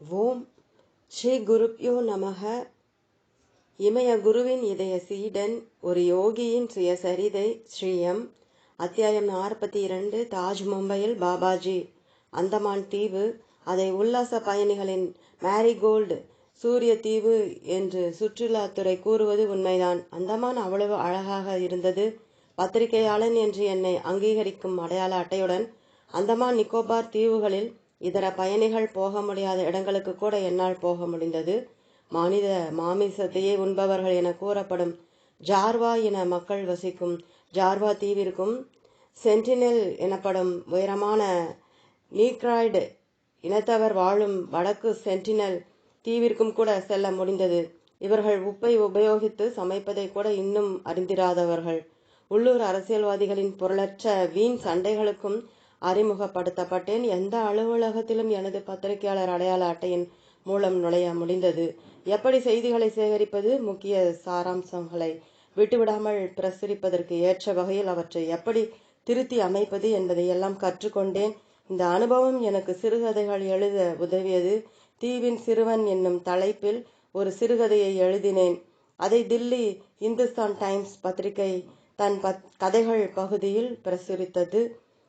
ஓம் ஸ்ரீ குருப்யோ நமக இமய குருவின் இதய சீடன் ஒரு யோகியின் சுயசரிதை ஸ்ரீயம். அத்தியாயம் நாற்பத்தி இரண்டு தாஜ் மும்பையில் பாபாஜி. அந்தமான் தீவு அதை உல்லாச பயணிகளின் மேரிகோல்டு சூரிய தீவு என்று சுற்றுலாத்துறை கூறுவது உண்மைதான். அந்தமான் அவ்வளவு அழகாக இருந்தது. பத்திரிகையாளன் என்று என்னை அங்கீகரிக்கும் அடையாள அட்டையுடன் அந்தமான் நிக்கோபார் தீவுகளில் இதர பயணிகள் போக முடியாத இடங்களுக்கு கூட என்னால் போக முடிந்தது. மனித மாமிசத்தையே உண்பவர்கள் என கூறப்படும் ஜார்வா இன மக்கள் வசிக்கும் ஜார்வா தீவிற்கும் சென்டினெல் எனப்படும் உயரமான நீக்ராய்டு இனத்தவர் வாழும் வடக்கு சென்டினல் தீவிற்கும் கூட செல்ல முடிந்தது. இவர்கள் உப்பை உபயோகித்து சமைப்பதை கூட இன்னும் அறிந்திராதவர்கள். உள்ளூர் அரசியல்வாதிகளின் பொருளற்ற வீண் சண்டைகளுக்கும் அறிமுகப்படுத்தப்பட்டேன். எந்த அலுவலகத்திலும் எனது பத்திரிகையாளர் அடையாள அட்டையின் மூலம் நுழைய முடிந்தது. எப்படி செய்திகளை சேகரிப்பது? முக்கிய சாராம்சங்களை விட்டுவிடாமல் பிரசுரிப்பதற்கு ஏற்ற வகையில் அவற்றை எப்படி திருத்தி அமைப்பது என்பதை எல்லாம் கற்றுக்கொண்டேன். இந்த அனுபவம் எனக்கு சிறுகதைகள் எழுத உதவியது. தீவின் சிறுவன் என்னும் தலைப்பில் ஒரு சிறுகதையை எழுதினேன். அதை தில்லி இந்துஸ்தான் டைம்ஸ் பத்திரிகை தன் பத் கதைகள் பகுதியில் பிரசுரித்தது.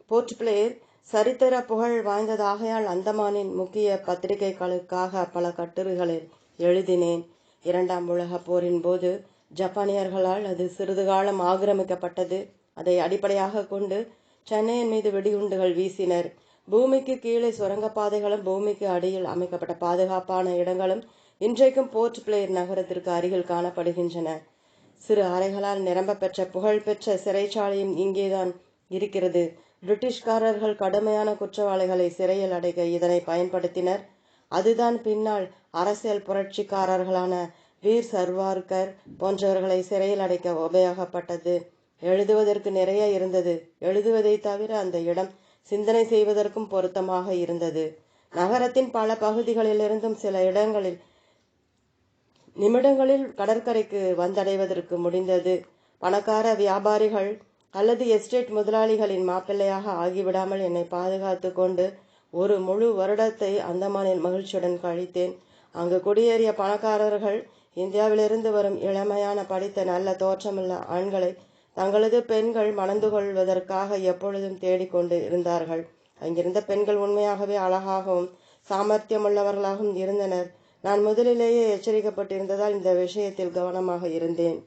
போர்ட் பிளேயர் சரித்திர புகழ் வாய்ந்ததாகையால் அந்தமானின் முக்கிய பத்திரிகைகளுக்காக பல கட்டுரைகளில் எழுதினேன். இரண்டாம் உலகப் போரின் போது ஜப்பானியர்களால் அது சிறிது காலம் ஆக்கிரமிக்கப்பட்டது. அதை அடிப்படையாக கொண்டு சென்னையின் மீது வெடிகுண்டுகள் வீசினர். பூமிக்கு கீழே சுரங்கப்பாதைகளும் பூமிக்கு அடியில் அமைக்கப்பட்ட பாதுகாப்பான இடங்களும் இன்றைக்கும் போர்ட் பிளேயர் நகரத்திற்கு அருகில் காணப்படுகின்றன. சிறு அறைகளால் நிரம்ப பெற்ற புகழ்பெற்ற சிறைச்சாலையும் இங்கேதான் இருக்கிறது. பிரிட்டிஷ்காரர்கள் கடுமையான குற்றவாளிகளை சிறையில் அடைக்க இதனை பயன்படுத்தினர். அதுதான் பின்னால் அரசியல் புரட்சிக்காரர்களான வீர் சர்வார்கர் போன்றவர்களை சிறையில் அடைக்க உபயோகப்பட்டது. எழுதுவதற்கு நிறைய இருந்தது. எழுதுவதை தவிர அந்த இடம் சிந்தனை செய்வதற்கும் பொருத்தமாக இருந்தது. நகரத்தின் பல பகுதிகளிலிருந்தும் சில இடங்களில் நிமிடங்களில் கடற்கரைக்கு வந்தடைவதற்கு முடிந்தது. பணக்கார வியாபாரிகள் அல்லது எஸ்டேட் முதலாளிகளின் மாப்பிள்ளையாக ஆகிவிடாமல் என்னை பாதுகாத்து கொண்டு ஒரு முழு வருடத்தை அந்தமானில் மகிழ்ச்சியுடன் கழித்தேன். அங்கு குடியேறிய பணக்காரர்கள் இந்தியாவிலிருந்து வரும் இளமையான படித்த நல்ல தோற்றமுள்ள ஆண்களை தங்களது பெண்கள் மணந்து கொள்வதற்காக எப்பொழுதும் தேடிக்கொண்டு இருந்தார்கள். அங்கிருந்த பெண்கள் உண்மையாகவே அழகாகவும் சாமர்த்தியமுள்ளவர்களாகவும் இருந்தனர். நான் முதலிலேயே எச்சரிக்கப்பட்டிருந்ததால் இந்த விஷயத்தில் கவனமாக இருந்தேன்.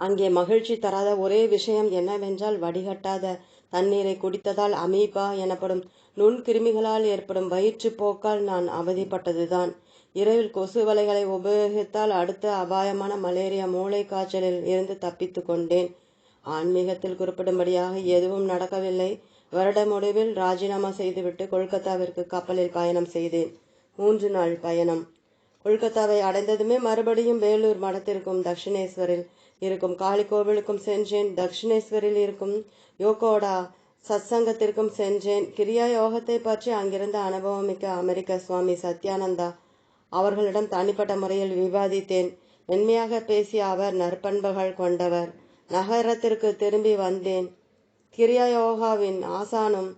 அங்கே மகிழ்ச்சி தராத ஒரே விஷயம் என்னவென்றால் வடிகட்டாத தண்ணீரை குடித்ததால் அமீபா எனப்படும் நுண்கிருமிகளால் ஏற்படும் வயிற்றுப்போக்கால் நான் அவதிப்பட்டதுதான். இரவில் கொசு வலைகளை உபயோகித்தால் அடுத்த அபாயமான மலேரியா மூளை காய்ச்சலில் இருந்து தப்பித்து கொண்டேன். ஆன்மீகத்தில் குறிப்பிடும்படியாக எதுவும் நடக்கவில்லை. வருட முடிவில் ராஜினாமா செய்துவிட்டு கொல்கத்தாவிற்கு கப்பலில் பயணம் செய்தேன். மூன்று நாள் பயணம். கொல்கத்தாவை அடைந்ததுமே மறுபடியும் வேலூர் மடத்திற்கும் தட்சிணேஸ்வரில் இருக்கும். காளி கோவிலுக்கும் சென்றேன். தக்ஷிணேஸ்வரில் இருக்கும் யோகோடா சத்சங்கத்திற்கும் சென்றேன். கிரியா யோகத்தை பற்றி அங்கிருந்த அனுபவமிக்க அமெரிக்க சுவாமி சத்யானந்தா அவர்களிடம் தனிப்பட்ட முறையில் விவாதித்தேன். மென்மையாக பேசிய அவர் நற்பண்புகள் கொண்டவர். நகரத்திற்கு திரும்பி வந்தேன். கிரியா யோகாவின் ஆசானும்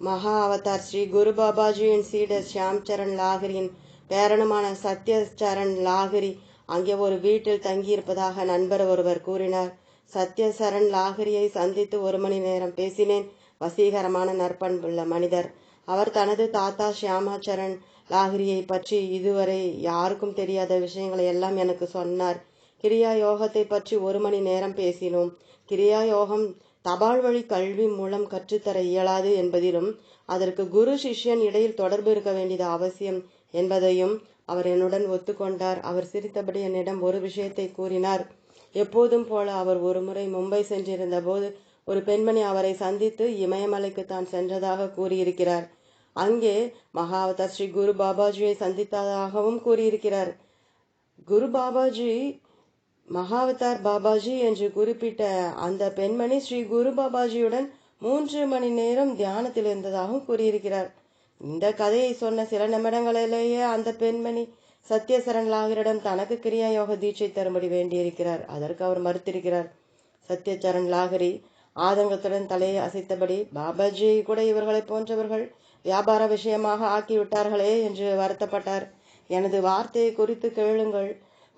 மகா அவதார் ஸ்ரீ குரு பாபாஜியின் சீடர் ஷியாம் சரண் லாகிரியின் பேரனுமான சத்ய சரண் லாகிரி அங்கே ஒரு வீட்டில் தங்கியிருப்பதாக நண்பர் ஒருவர் கூறினார். சத்யசரண் லாகிரியை சந்தித்து ஒரு மணி நேரம் பேசினேன். வசீகரமான நற்பண்புள்ள மனிதர். அவர் தனது தாத்தா ஷியாமாச்சரண் லாகிரியை பற்றி இதுவரை யாருக்கும் தெரியாத விஷயங்களை எல்லாம் எனக்கு சொன்னார். கிரியா யோகத்தை பற்றி ஒரு மணி நேரம் பேசினோம். கிரியா யோகம் தபால் வழி கல்வி மூலம் கற்றுத்தர இயலாது என்பதிலும் அதற்கு குரு சிஷ்யன் இடையில் தொடர்பு இருக்க வேண்டியது அவசியம் என்பதையும் அவர் என்னுடன் ஒத்துக்கொண்டார். அவர் சிரித்தபடி என்னிடம் ஒரு விஷயத்தை கூறினார். எப்போதும் போல அவர் ஒருமுறை மும்பை சென்றிருந்த போது ஒரு பெண்மணி அவரை சந்தித்து இமயமலைக்கு தான் சென்றதாக கூறியிருக்கிறார். அங்கே மகாவதர் ஸ்ரீ குரு பாபாஜியை சந்தித்ததாகவும் கூறியிருக்கிறார். குரு பாபாஜி மகாவதார் பாபாஜி என்று குறிப்பிட்ட அந்த பெண்மணி ஸ்ரீ குரு பாபாஜியுடன் மூன்று மணி நேரம் தியானத்தில் இருந்ததாகவும் கூறியிருக்கிறார். இந்த கதையை சொன்ன சில நிமிடங்களிலேயே அந்த பெண்மணி சத்யசரண் லாகரிடம் தனக்கு கிரியா யோக தீட்சை தரும்படி வேண்டியிருக்கிறார். அதற்கு அவர் மறுத்திருக்கிறார். சத்யசரன் லாகரி ஆதங்கத்துடன் தலையை அசைத்தபடி பாபாஜி கூட இவர்களை போன்றவர்கள் வியாபார விஷயமாக ஆக்கிவிட்டார்களே என்று வருத்தப்பட்டார். எனது வார்த்தையை குறித்து கேளுங்கள்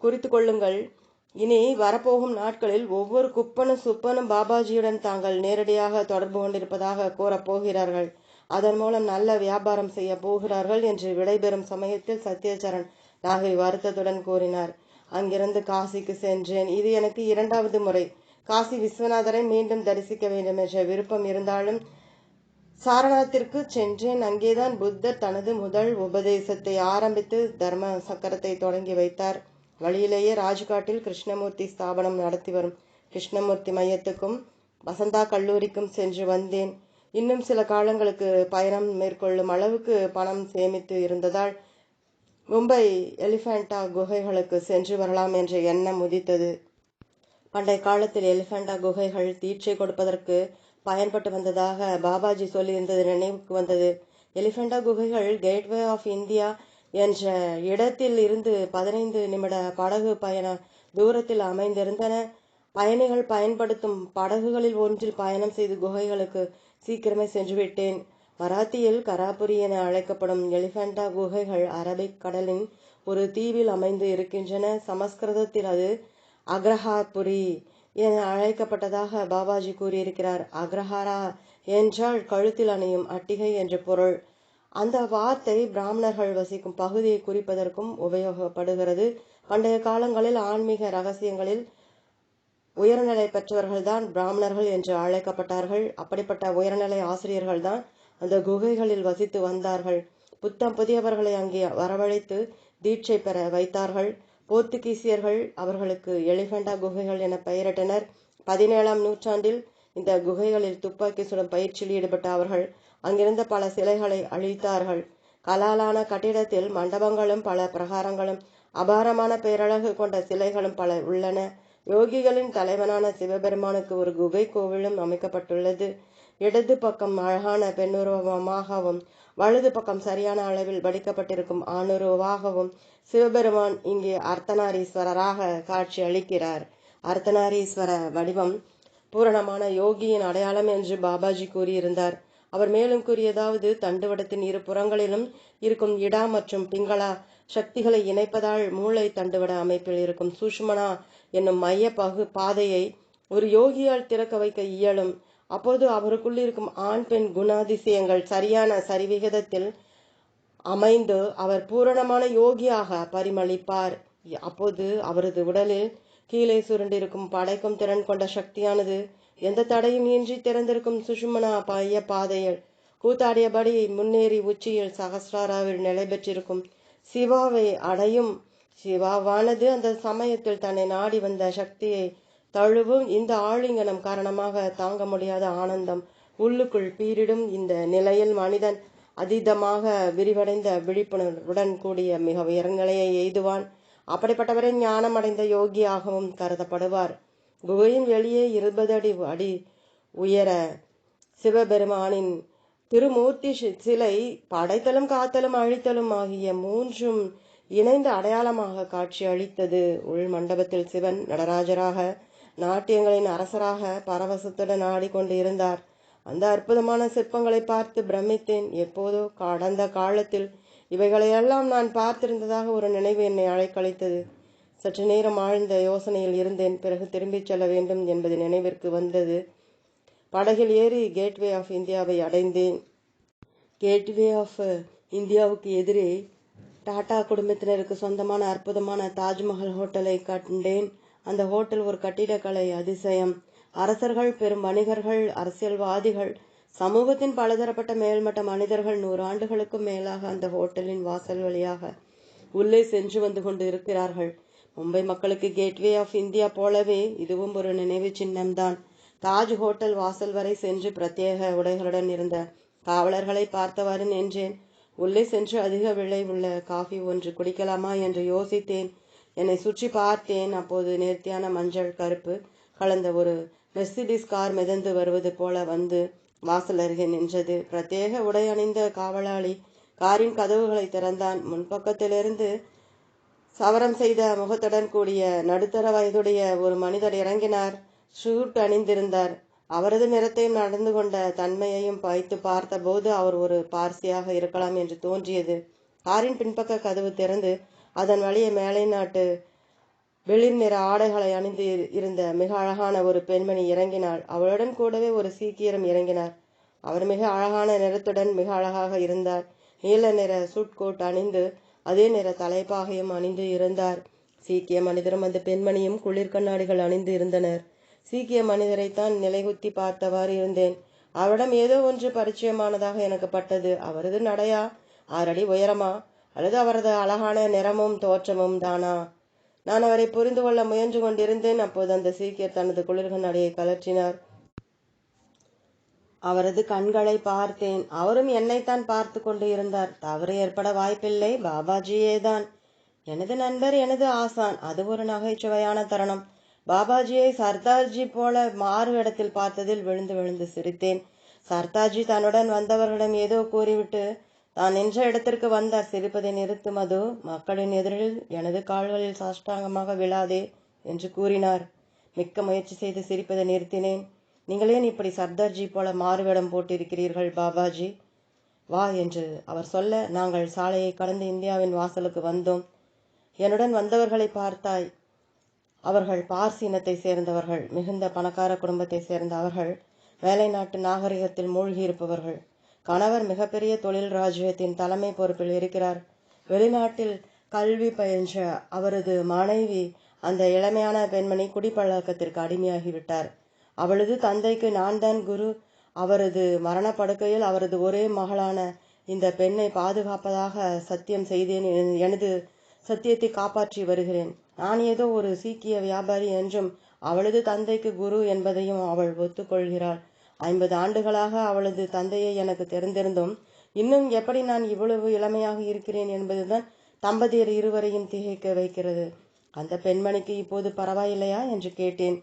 குறித்து கொள்ளுங்கள். இனி வரப்போகும் நாட்களில் ஒவ்வொரு குப்பனும் சுப்பனும் பாபாஜியுடன் தாங்கள் நேரடியாக தொடர்பு கொண்டிருப்பதாக கூறப் போகிறார்கள். அதன் மூலம் நல்ல வியாபாரம் செய்ய போகிறார்கள் என்று விடைபெறும் சமயத்தில் சத்யச்சரண் நாகை வருத்தத்துடன் கூறினார். அங்கிருந்து காசிக்கு சென்றேன். இது எனக்கு இரண்டாவது முறை. காசி விஸ்வநாதரை மீண்டும் தரிசிக்க வேண்டும் என்ற விருப்பம் இருந்தாலும் சாரணாத்திற்கு சென்றேன். அங்கேதான் புத்தர் தனது முதல் உபதேசத்தை ஆரம்பித்து தர்ம சக்கரத்தை தொடங்கி வைத்தார். வழியிலேயே ராஜ்காட்டில் கிருஷ்ணமூர்த்தி ஸ்தாபனம் நடத்தி வரும் கிருஷ்ணமூர்த்தி மையத்துக்கும் வசந்தா கல்லூரிக்கும் சென்று வந்தேன். இன்னும் சில காலங்களுக்கு பயணம் மேற்கொள்ளும் அளவுக்கு பணம் சேமித்து இருந்ததால் மும்பை எலிஃபண்டா குகைகளுக்கு சென்று வரலாம் என்ற எண்ணம் உதித்தது. பண்டைய காலத்தில் எலிஃபண்டா குகைகள் தீட்சை கொடுப்பதற்கு பயன்பட்டு வந்ததாக பாபாஜி சொல்லியிருந்தது நினைவுக்கு வந்தது. எலிஃபண்டா குகைகள் கேட்வே ஆஃப் இந்தியா என்ற இடத்தில் இருந்து பதினைந்து நிமிட படகு பயண தூரத்தில் அமைந்திருந்தன. பயணிகள் பயன்படுத்தும் படகுகளில் ஒன்றில் பயணம் செய்து குகைகளுக்கு சீக்கிரமே சென்றுவிட்டேன். மராத்தியில் கராபுரி என அழைக்கப்படும் எலிஃபண்டா குகைகள் அரபிக் கடலின் ஒரு தீவில் அமைந்து இருக்கின்றன. சமஸ்கிருதத்தில் அது அக்ரஹாபுரி என அழைக்கப்பட்டதாக பாபாஜி கூறியிருக்கிறார். அக்ரஹாரா என்றால் கழுத்தில் அணியும் அட்டிகை என்ற பொருள். அந்த வார்த்தை பிராமணர்கள் வசிக்கும் பகுதியை குறிப்பதற்கும் உபயோகப்படுகிறது. பண்டைய காலங்களில் ஆன்மீக ரகசியங்களில் உயர்நிலை பெற்றவர்கள்தான் பிராமணர்கள் என்று அழைக்கப்பட்டார்கள். அப்படிப்பட்ட உயர்நிலை ஆசிரியர்கள்தான் அந்த குகைகளில் வசித்து வந்தார்கள். புத்தம் புதியவர்களை அங்கே வரவழைத்து தீட்சை பெற வைத்தார்கள். போர்த்துகீசியர்கள் அவர்களுக்கு எலிஃபண்டா குகைகள் என பெயரிட்டனர். பதினேழாம் நூற்றாண்டில் இந்த குகைகளில் துப்பாக்கி சுடும் பயிற்சியில் ஈடுபட்ட அவர்கள் அங்கிருந்த பல சிலைகளை அழித்தார்கள். கலாலான கட்டிடத்தில் மண்டபங்களும் பல பிரகாரங்களும் அபாரமான பேரழகு கொண்ட சிலைகளும் பல உள்ளன. யோகிகளின் தலைவனான சிவபெருமானுக்கு ஒரு குகை கோவிலும் அமைக்கப்பட்டுள்ளது. இடது பக்கம் அழகான பெண்ணுருவமாகவும் வலது பக்கம் சரியான அளவில் வடிக்கப்பட்டிருக்கும் ஆணுருவாகவும் சிவபெருமான் இங்கே அர்த்தநாரீஸ்வரராக காட்சி அளிக்கிறார். அர்த்தநாரீஸ்வர வடிவம் பூரணமான யோகியின் அடையாளம் என்று பாபாஜி கூறியிருந்தார். அவர் மேலும் கூறியதாவது தண்டுவடத்தின் இரு புறங்களிலும் இருக்கும் இடா மற்றும் பிங்களா சக்திகளை இணைப்பதால் மூளை தண்டுவட அமைப்பில் இருக்கும் சுஷ்மனா என்னும் மைய பகு பாதையை ஒரு யோகியால் திறக்க வைக்க இயலும். அப்போது அவருக்குள் இருக்கும் ஆண் பெண் குணாதிசயங்கள் சரியான சரிவிகிதத்தில் அமைந்து அவர் பூரணமான யோகியாக பரிமளிப்பார். அப்போது அவரது உடலில் கீழே சுருண்டிருக்கும் படைக்கும் திறன் கொண்ட சக்தியானது எந்த தடையும் இன்றி திறந்திருக்கும் சுஷுமனா பைய பாதையில் கூத்தாடியபடி முன்னேறி உச்சியில் சகஸ்ராராவில் நிலை பெற்றிருக்கும் சிவாவை அடையும் சிவாவானது அந்த சமயத்தில் தன்னை நாடி வந்த சக்தியை தழுவும் இந்த ஆளிங்கனம் காரணமாக தாங்க முடியாத ஆனந்தம். உள்ளுக்குள் பீரிடும் இந்த நிலையில் மனிதன் அதீதமாக விரிவடைந்த விழிப்புணர்வுடன் கூடிய மிக உயர்நிலையை எய்துவான். அப்படிப்பட்டவரை ஞானம் அடைந்த யோகியாகவும் கருதப்படுவார். குகையின் வெளியே இருபது அடி அடி உயர சிவபெருமானின் திருமூர்த்தி சிலை படைத்தலும் காத்தலும் அழித்தலும் ஆகிய மூன்றும் இணைந்த அடையாளமாக காட்சி அளித்தது உள் மண்டபத்தில் சிவன் நடராஜராக நாட்டியங்களின் அரசராக பரவசத்துடன் ஆடிக்கொண்டு இருந்தார் அந்த அற்புதமான சிற்பங்களை பார்த்து பிரமித்தேன். எப்போதோ கடந்த காலத்தில் இவைகளையெல்லாம் நான் பார்த்திருந்ததாக ஒரு நினைவு என்னை அழைக்கழித்தது. சற்று நேரம் ஆழ்ந்த யோசனையில் இருந்தேன். பிறகு திரும்பிச் செல்ல வேண்டும் என்பது நினைவிற்கு வந்தது. படகில் ஏறி கேட்வே ஆஃப் இந்தியாவை அடைந்தேன். கேட்வே ஆஃப் இந்தியாவுக்கு எதிரே டாடா குடும்பத்தினருக்கு சொந்தமான அற்புதமான தாஜ்மஹல் ஹோட்டலை கண்டேன். அந்த ஹோட்டல் ஒரு கட்டிடக்கலை அதிசயம். அரசர்கள் பெரும் வணிகர்கள் அரசியல்வாதிகள் சமூகத்தின் பலதரப்பட்ட மேல்மட்ட மனிதர்கள் நூறு ஆண்டுகளுக்கும் மேலாக அந்த ஹோட்டலின் வாசல் வழியாக உள்ளே சென்று வந்து கொண்டு இருக்கிறார்கள் மும்பை மக்களுக்கு கேட்வே ஆஃப் இந்தியா போலவே இதுவும் ஒரு நினைவு சின்னம்தான். தாஜ் ஹோட்டல் வாசல் வரை சென்று பிரத்யேக உடைகளுடன் இருந்த காவலர்களை பார்த்தவாறு நின்றேன். உள்ளே சென்று அதிக விலை உள்ள காஃபி ஒன்று குடிக்கலாமா என்று யோசித்தேன். என்னை சுற்றி பார்த்தேன். அப்போது நேர்த்தியான மஞ்சள் கருப்பு கலந்த ஒரு மெர்சிடிஸ் கார் மிதந்து வருவது போல வந்து வாசல் அருகே நின்றது. பிரத்யேக உடை அணிந்த காவலாளி காரின் கதவுகளை திறந்தான். முன்பக்கத்திலிருந்து சவரம் செய்த முகத்துடன் கூடிய நடுத்தர வயதுடைய ஒரு மனிதர் இறங்கினார். ஷூட் அணிந்திருந்தார். அவரது நிறத்தையும் நடந்து கொண்ட தன்மையையும் வைத்து பார்த்தபோது அவர் ஒரு பார்சியாக இருக்கலாம் என்று தோன்றியது. காரின் பின்பக்க கதவு திறந்து அதன் வழியே மேலை நாட்டு வெளிர் நிற ஆடைகளை அணிந்து இருந்த மிக அழகான ஒரு பெண்மணி இறங்கினாள். அவளுடன் கூடவே ஒரு சீக்கியரும் இறங்கினார். அவர் மிக அழகான நிறத்துடன் மிக அழகாக இருந்தார். நீல நிற சூட் கோட் அணிந்து அதே நிற தலைப்பாகையும் அணிந்து இருந்தார். சீக்கிய மனிதரும் அந்த பெண்மணியும் குளிர் கண்ணாடிகள் அணிந்து இருந்தனர். சீக்கிய மனிதரைத்தான் நிலைகுத்தி பார்த்தவாறு இருந்தேன். அவரிடம் ஏதோ ஒன்று பரிச்சயமானதாக எனக்கு பட்டது. அவரது நடையா? ஆறடி உயரமா? அல்லது அவரது அழகான நிறமும் தோற்றமும் தானா? நான் அவரை புரிந்து கொள்ள முயன்று கொண்டிருந்தேன். அப்போது அந்த சீக்கியர் தனது குளிர்கள் நடையை கலற்றினார். அவரது கண்களை பார்த்தேன். அவரும் என்னைத்தான் பார்த்து கொண்டு இருந்தார். தவறு ஏற்பட வாய்ப்பில்லை. பாபாஜியே தான் எனது நண்பர் எனது ஆசான். அது ஒரு நகைச்சுவையான தருணம். பாபாஜியை சர்தார்ஜி போல மாறு இடத்தில் பார்த்ததில் விழுந்து விழுந்து சிரித்தேன். சர்தார்ஜி தன்னுடன் வந்தவர்களிடம் ஏதோ கூறிவிட்டு தான் நின்ற இடத்திற்கு வந்தார் சிரிப்பதை நிறுத்து மது. மக்களின் எதிரில் எனது கால்களில் சாஷ்டாங்கமாக விழாதே என்று கூறினார். மிக்க முயற்சி செய்து சிரிப்பதை நிறுத்தினேன். நீங்களே இப்படி சர்தார்ஜி போல மாறுவேடம் போட்டிருக்கிறீர்கள் பாபாஜி? வா என்று அவர் சொல்ல நாங்கள் சாலையை கடந்து இந்தியாவின் வாசலுக்கு வந்தோம். என்னுடன் வந்தவர்களை பார்த்தாய். அவர்கள் பார்சி இனத்தை சேர்ந்தவர்கள் மிகுந்த பணக்கார குடும்பத்தை சேர்ந்த அவர்கள் வேலை நாட்டு நாகரிகத்தில் மூழ்கியிருப்பவர்கள் கணவர் மிகப்பெரிய தொழில் ராஜ்யத்தின் தலைமை பொறுப்பில் இருக்கிறார். வெளிநாட்டில் கல்வி பயின்ற அவரது மனைவி அந்த இளமையான பெண்மணி குடிப்பழக்கத்திற்கு அடிமையாகிவிட்டார். அவளது தந்தைக்கு நான் தான் குரு. அவரது மரணப்படுக்கையில் அவரது ஒரே மகளான இந்த பெண்ணை பாதுகாப்பதாக சத்தியம் செய்தேன் எனது சத்தியத்தை காப்பாற்றி வருகிறேன். நான் ஏதோ ஒரு சீக்கிய வியாபாரி என்றும் அவளது தந்தைக்கு குரு என்பதையும் அவள் ஒத்துக்கொள்கிறாள். ஐம்பது ஆண்டுகளாக அவளது தந்தையை எனக்கு தெரிந்திருந்தும் இன்னும் எப்படி நான் இவ்வளவு இளமையாக இருக்கிறேன் என்பதுதான் தம்பதியர் இருவரையும் திகைக்க வைக்கிறது. அந்த பெண்மணிக்கு இப்போது பரவாயில்லையா என்று கேட்டேன்.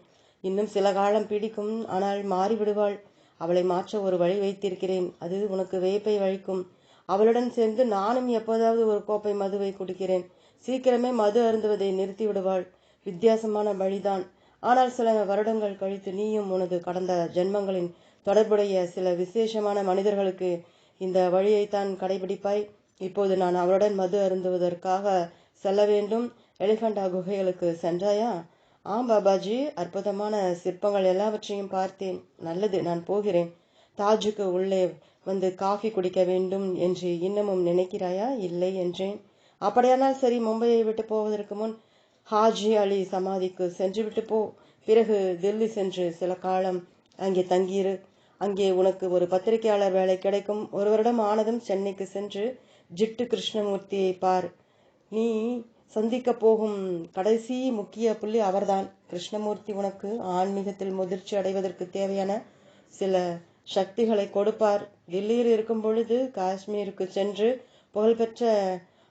இன்னும் சில காலம் பிடிக்கும் ஆனால் மாறிவிடுவாள். அவளை மாற்ற ஒரு வழி வைத்திருக்கிறேன். அது உனக்கு வேப்பை வழிக்கும். அவளுடன் சேர்ந்து நானும் எப்போதாவது ஒரு கோப்பை மதுவை குடிக்கிறேன். சீக்கிரமே மது அருந்துவதை நிறுத்தி விடுவாள் வித்தியாசமான வழிதான். ஆனால் சில வருடங்கள் கழித்து நீயும் உனது கடந்த ஜென்மங்களின் தொடர்புடைய சில விசேஷமான மனிதர்களுக்கு இந்த வழியைத்தான் கடைபிடிப்பாய். இப்போது நான் அவருடன் மது அருந்துவதற்காக செல்ல வேண்டும். எலிஃபண்டா குகைகளுக்கு சென்றாயா? ஆம் பாபாஜி. அற்புதமான சிற்பங்கள் எல்லாவற்றையும் பார்த்தேன். நல்லது நான் போகிறேன். தாஜுக்கு உள்ளே வந்து காஃபி குடிக்க வேண்டும் என்று இன்னமும் நினைக்கிறாயா? இல்லை என்றேன். அப்படியானால் சரி மும்பையை விட்டு போவதற்கு முன் ஹாஜி அலி சமாதிக்கு சென்று விட்டு போ. பிறகு டெல்லி சென்று சில காலம் அங்கே தங்கியிரு. அங்கே உனக்கு ஒரு பத்திரிகையாளர் வேலை கிடைக்கும். ஒரு வருடம் ஆனதும் சென்னைக்கு சென்று ஜிட்டு கிருஷ்ணமூர்த்தியை பார். நீ சந்திக்க போகும் கடைசி முக்கிய புள்ளி அவர்தான். கிருஷ்ணமூர்த்தி உனக்கு ஆன்மீகத்தில் முதிர்ச்சி அடைவதற்கு தேவையான சில சக்திகளை கொடுப்பார். டெல்லியில் இருக்கும் பொழுது காஷ்மீருக்கு சென்று புகழ்பெற்ற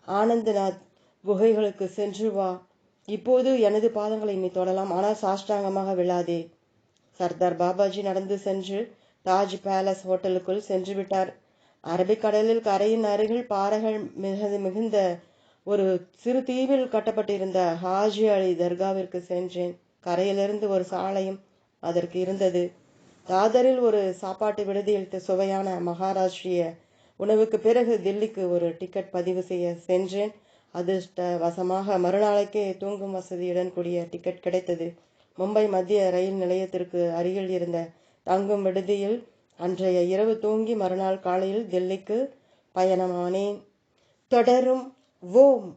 ஆனந்தநாத் குகைகளுக்கு சென்று வா. இப்போது எனது பாதங்களை நீ தொடலாம். ஆனால் சாஷ்டாங்கமாக விழாதே. சர்தார் பாபாஜி நடந்து சென்று தாஜ் பேலஸ் ஹோட்டலுக்குள் சென்று விட்டார். அரபிக்கடலில் கரையின் அருகில் பாறைகள் மிக மிகுந்த ஒரு சிறு தீவில் கட்டப்பட்டிருந்த ஹாஜி அலி தர்காவிற்கு சென்றேன். கரையிலிருந்து ஒரு சாலையும் அதற்கு இருந்தது. தாதரில் ஒரு சாப்பாட்டு விடுதியில் சுவையான மகாராஷ்டிரிய உணவுக்கு பிறகு தில்லிக்கு ஒரு டிக்கெட் பதிவு செய்ய சென்றேன். அதிர்ஷ்ட வசமாக மறுநாளைக்கே தூங்கும் வசதியுடன் கூடிய டிக்கெட் கிடைத்தது. மும்பை மத்திய ரயில் நிலையத்திற்கு அருகில் இருந்த தங்கும் விடுதியில் அன்றைய இரவு தூங்கி மறுநாள் காலையில் டெல்லிக்கு பயணமானேன். தொடரும். ஓம்!